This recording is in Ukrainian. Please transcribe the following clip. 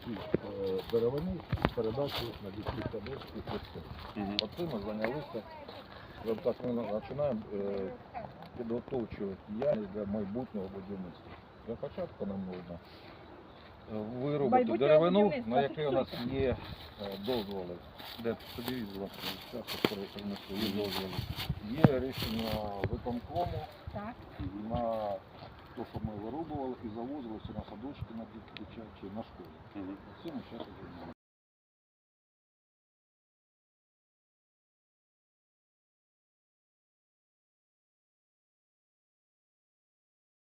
всі е, деревини передачу на дітські садочки і все. Оце ми зайнялися. Так ми починаємо е, підготовчувати діяльність для майбутнього будівництва. Для початку нам потрібно е, Майбутнього деревину, на яке у нас є дозволи. Де подивіться, будь ласка, є дозволи. Є рішення виконкому на те, що ми вирубували і завозили всі на садочки, на дитячі, на школі. Цим зараз займаємося.